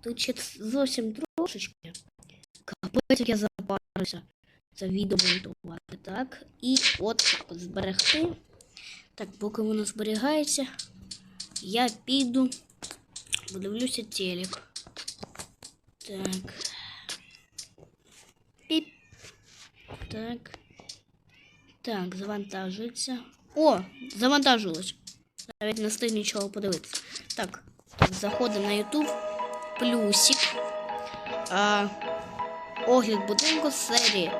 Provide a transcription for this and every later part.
Тут ще зовсім трошечки. Капець, як я запарився. Це відео монтувати. Так. І от зберегти. Так, поки воно зберігається, я піду, подивлюся телек. Так. Піп. Так. Так, завантажується. О, завантажилось. Навіть не встиг нічого подивитися. Так, так, заходимо на YouTube. Плюсик. А, огляд будинку серії.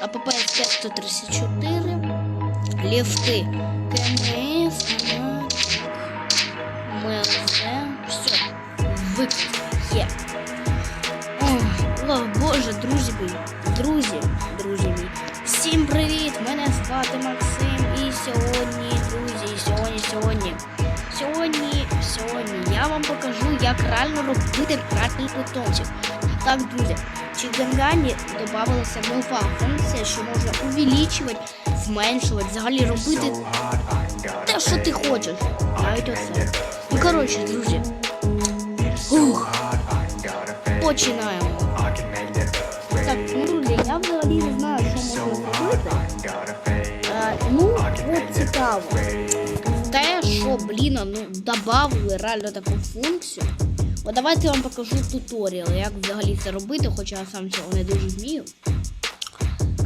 АПП 534. Ліфти. КМС. МЛЗ. Все. Виклик. Є. О, Боже, друзі мої. Друзі, друзі мої. Всім привіт! Мене звати Максим. Я вам покажу, як реально робити правильний питомців. Так, друзі, в Чигангані додавалася нова функція, що можна увеличувати, зменшувати, взагалі робити те, що ти хочеш. Навіть оце. Ну, коротше, друзі, Ух. починаємо. Так, ну, друзі, я взагалі не знаю, що можна зробити. Е, ну, от цікаво. Те, що, блін, ну, добавили реально таку функцію. От давайте я вам покажу туторіал, як взагалі це робити, хоча я сам цього не дуже вмію.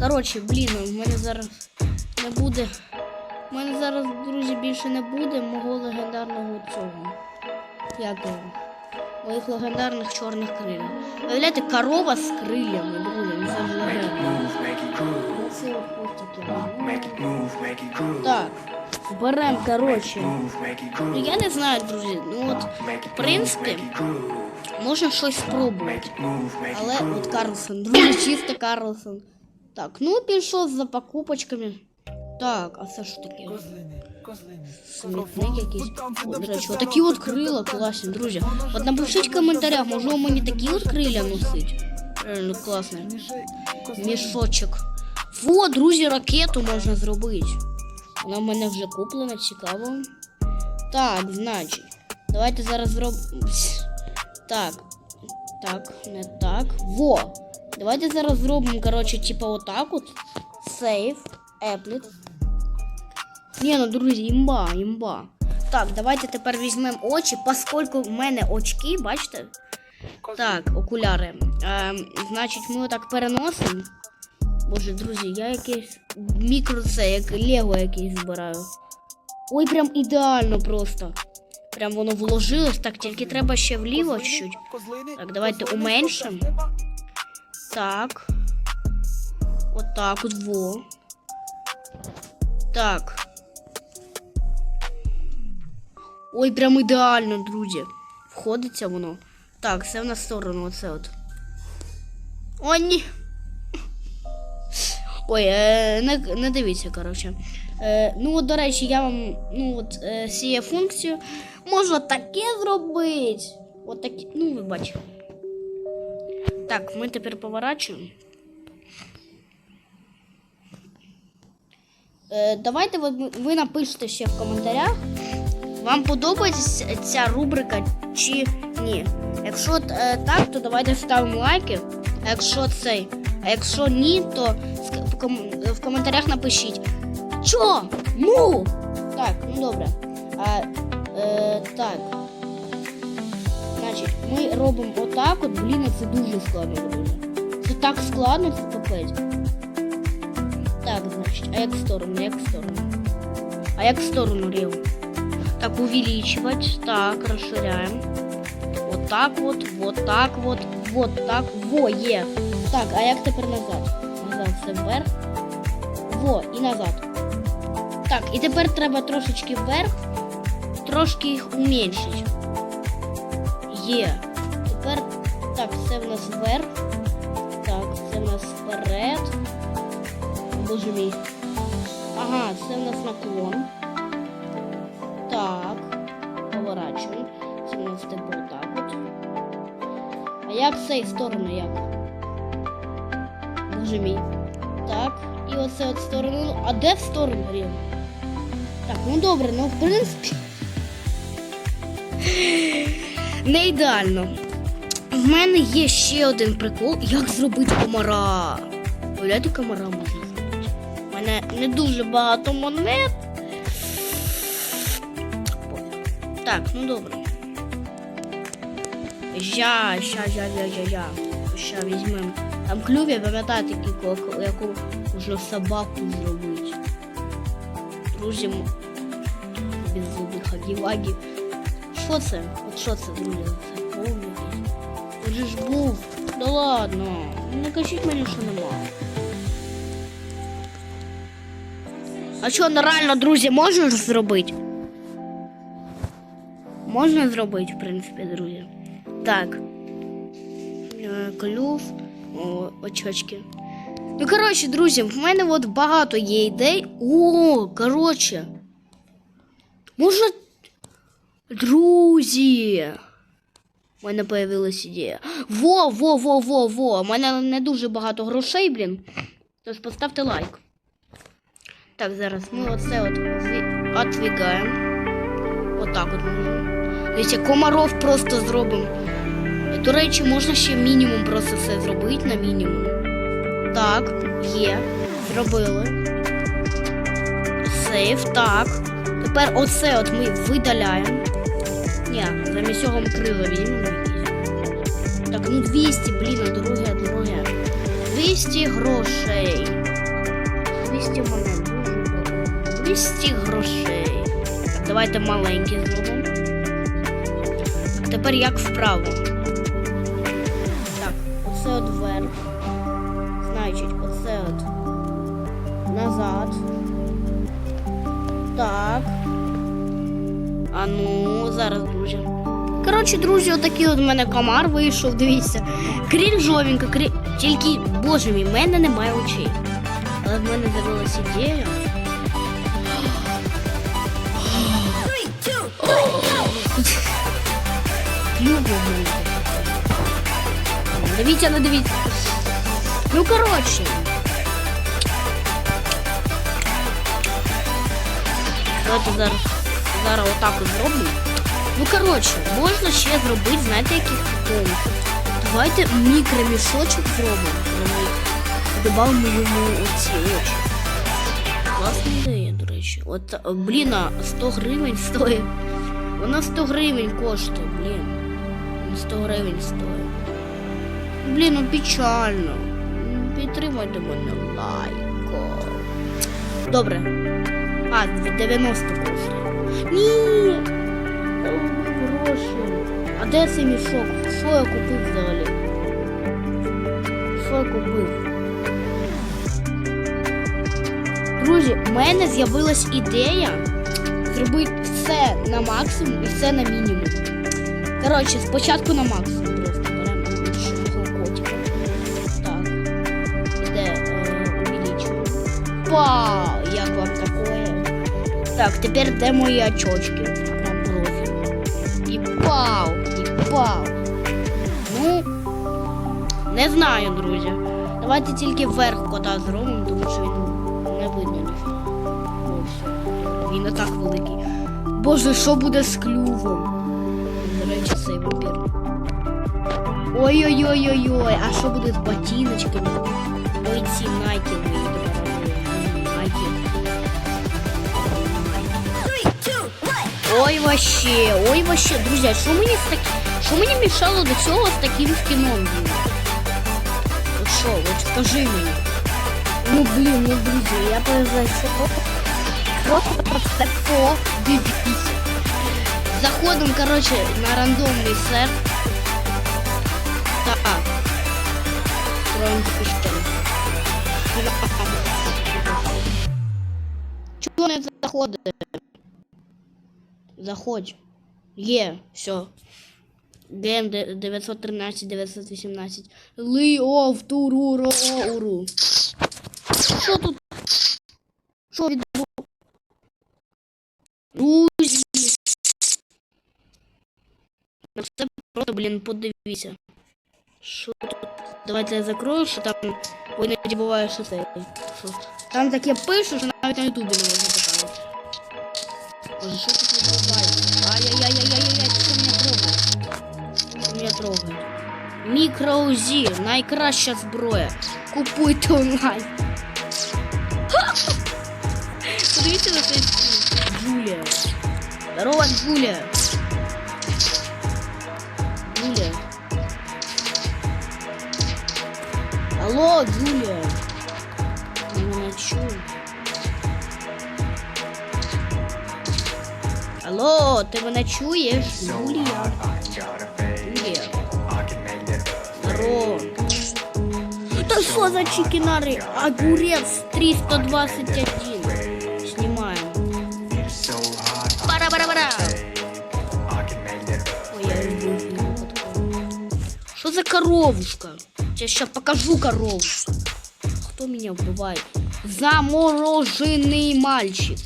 Коротше, блін, в мене зараз не буде. У мене зараз, друзі, більше не буде мого легендарного цього. Як його? Моїх легендарних чорних крилів. Уявляєте, корова з крилями, друзі, ну це ж хвостики. Так, беремо, коротше. Ну я не знаю, друзі. Ну от, в принципі, можна щось спробувати. Але от Карлсон, друзі, чисто Карлсон. Так, ну пішов за покупочками. Так, а це що таке? Смітник якийсь. О, до речі, отакі от крила класні, друзі. От напишіть в коментарях, може у мені такі от крилля носить. Реально класно. Мішочок. Во, друзі, ракету можна зробити. Вона в мене вже куплена, цікаво. Так, значить. Давайте зараз зробимо. Так. Так, не так. Во! Давайте зараз зробимо, коротше, типа отак от. Сейв. Епліт. Ні, ну друзі, імба, імба. Так, давайте тепер візьмемо очі, поскольку в мене очки, бачите? Так, окуляри. Ем, значить, ми отак переносимо. Боже, друзі, я якийсь мікро це, як Лего якийсь збираю. Ой, прям ідеально просто. Прям воно вложилось, так, тільки треба ще вліво чуть-чуть. Так, давайте уменшимо. Так. Отак от во. Так. Ой, прям ідеально, друзі. Входиться воно. Так, це в нас сторону, оце от. О, ні. Ой, е, не, не дивіться, коротше. Е, ну, от, до речі, я вам ну, от, е, сіє функцію. Можна таке зробити. От такі, ну, ви бачите. Так, ми тепер поворачуємо. Е, давайте ви, ви напишете ще в коментарях, вам подобається ця рубрика чи ні. Якщо е, так, то давайте ставимо лайки. А якщо цей, а якщо ні, то в, коментарях напишіть. Чо? Ну! Так, ну добре. А, е, так. Значить, ми робимо отак от, блін, це дуже складно, друзі. Це так складно, це капець. Так, значить, а як в сторону, як в сторону? А як в сторону леву? Так, увеличивать. Так, расширяем. Вот так вот, вот так вот, вот так. Во, є. Так, а як тепер назад? Назад це вверх. Во, і назад. Так, і тепер треба трошечки вверх, трошки їх уменьшити. Є. Тепер так, це в нас вверх. Так, це в нас вперед. Боже мій. Ага, це в нас наклон. Як з цієї сторони, як? Боже мій. Так, і оце от сторону. А де в сторону рівно? Так, ну добре, ну в принципі. Не ідеально. В мене є ще один прикол, як зробити комара. Уявляєте, комара можна зробити. У мене не дуже багато монет. Так, ну добре. Жа, ща, жа, жа, жа, жа. Ща візьмемо. Там клюві, пам'ятаєте, яку, яку можна собаку зробити. Друзі, без зубних хагі-вагі. Що це? От що це, друзі? Це повний. Же ж був. Да ладно. Не кажіть мені, що нема. А що, ну реально, друзі, можна зробити? Можна зробити, в принципі, друзі. Так. Е, Клюв, о, очочки. Ну, коротше, друзі, в мене от багато є ідей. О, коротше. Можна. Друзі. У мене появилась ідея. Во, во, во, во, во. У мене не дуже багато грошей, блін. Тож поставте лайк. Так, зараз ми оце от отвігаємо. Отак от. Дивіться, комаров просто зробимо. До речі, можна ще мінімум просто все зробити на мінімум. Так, є. Зробили. Сейф, так. Тепер оце от ми видаляємо. Ні, замість цього ми крила візьмемо. Так, ну 200, блін, а дороге, дороге. 200 грошей. 200 монет, 200 грошей. Так, давайте маленькі зробимо. Тепер як вправо. Назад. Так. А ну, зараз, друзі. Коротше, друзі, отакий от мене комар вийшов, дивіться. Крінжовенько, крі... тільки, боже мій, в мене немає очей. Але в мене з'явилася ідея. Любо. Дивіться, не дивіться. Ну, коротше. Давайте зараз, зараз отак от зроблю. Ну, коротше, можна ще зробити, знаєте, яких приколів? Давайте мікромішочок зробимо. Добавимо йому оці очі. Класна ідея, до речі. От, е, блін, а 100 гривень стоїть. Вона 100 гривень коштує, блін. Вона 100 гривень стоїть. Блін, ну печально. Підтримайте мене лайком. Добре. А, 90 коштує. Ні! Гроші. А де цей мішок? Що я купив взагалі? Що я купив? Друзі, в мене з'явилась ідея зробити все на максимум і все на мінімум. Коротше, спочатку на максимум просто беремо. Так. Іде е, увеличуємо. Вау, як вам такое? Так, тепер де мої очочки? Прям профіль. І пау, і пау. Ну, не знаю, друзі. Давайте тільки вверх кота зробимо, тому що він не видно ніфіга. Він і так великий. Боже, що буде з клювом? До речі, цей вампір. Ой-ой-ой-ой-ой, а що буде з ботиночками? Ой, ці найки мої Ой, вообще, ой, вообще, друзі, а що мені з таки... Що мені мішало до цього з таким скіном? блін? От що, от скажи мені. Ну, блін, ну, друзі, я произойшов. Просто це подивіться. Заходимо, короче, на рандомний серф. Так. Строим пішки. Чого не заходить? Заходь. Є, все. ГМ 913, 918. Ліо в туру уру. Що тут? Що відбувається? Друзі. Це просто, блін, подивіться. Що тут? Давайте я закрою, що там іноді буває, що це. Там таке пише, що навіть на ютубі не можна показувати. Що тут Що мене трогає? Мікроузі, найкраща зброя. Купуйте онлайн. Подивіться на цей скін. Джулія. Здорово, Джулія. Джулія. Алло, Джулія. Я мене чую. Алло, ти мене чуєш? Джулія. Джулія. Здорово. Та що за чикінари? Огурец 321. Снимаем. Пара-пара-пара. Ой, я люблю фильм такой. Что за коровушка? Я сейчас покажу коровушку. Кто меня убивает? Замороженный мальчик.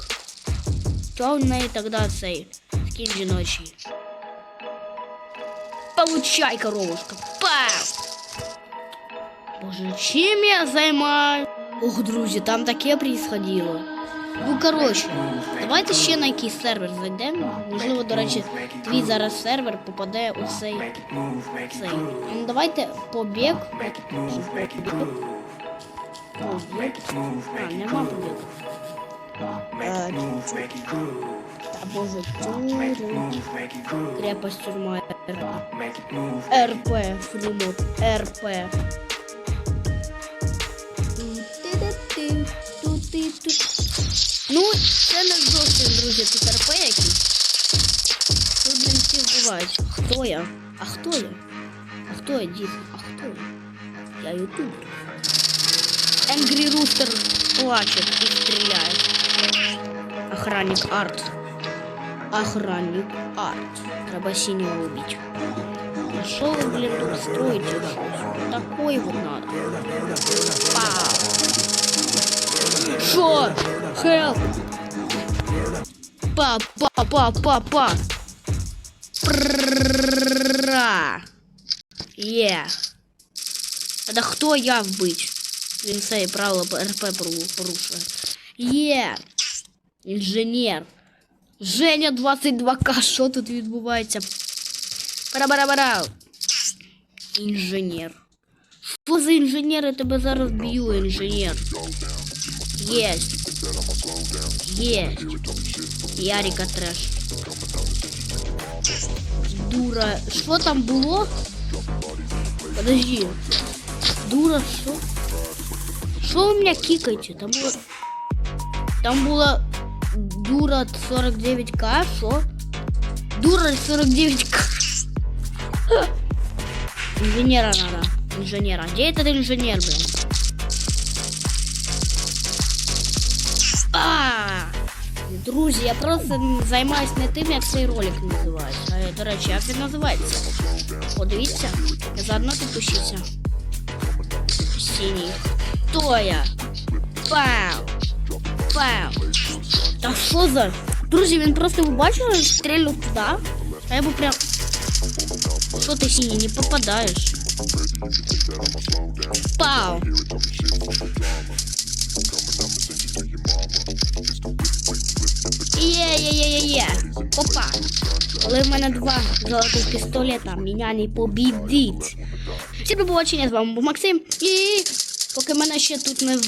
Что у неї тогда цей скін жіночий? Получай, коровушка. Боже, чим я займаюсь? Ох, друзі, там таке происходило. Ну, коротше, давайте ще на якийсь сервер зайдемо. Можливо, до речі, твій зараз сервер попаде у цей. цей. Ну, давайте побіг. Побіг. А, нема побіг. Е, Та боже, тюрю. Крепость тюрма. РП, фрімот, РП. Ту-ти-ти-ти, Ну, це не зовсім, друзі, тут РП якийсь. Тут, блін, всі вбивають. Хто я? А хто я? А хто я, дід? А хто я? Я ютубер. Angry Rooster плачет и стреляет. Охранник Арт. Охранник Арт. Треба синего убить. А что вы, блин, тут строите? Вот Такой вот надо. Пау. Шо? Хелп! Па, па, па, па, па. Пра. Є. Это хто я вбить? Він це правило РП пору- порушує. Є. Інженер. Женя 22К. Що тут відбувається? Пара-бара-бара. Інженер. Що за інженер? Я тебе зараз б'ю, інженер. Єсть. Єсть. Ярика треш. Дура. Що там було? Подожди. Дура, що? Що ви мене кікаєте? Там було... Там була дура 49к, що? Дура 49к. Инженера надо. Инженера. Где этот инженер, блин? А! Друзі, я просто займаюсь не тим, як цей ролик називається. А, До речі, як він називається? Подивіться, і заодно підпишіться. Синій. Хто я? Пау! Пау! Та що за? Друзі, він просто ви бачили, стрельнув туди. А я бы прям. Що ти синій, не попадаєш? Пау! Є-є-є-є-є. Опа. Але в мене два золотих пістолета, мене не побідить. Всім побачення, з вами був Максим. І поки мене ще тут не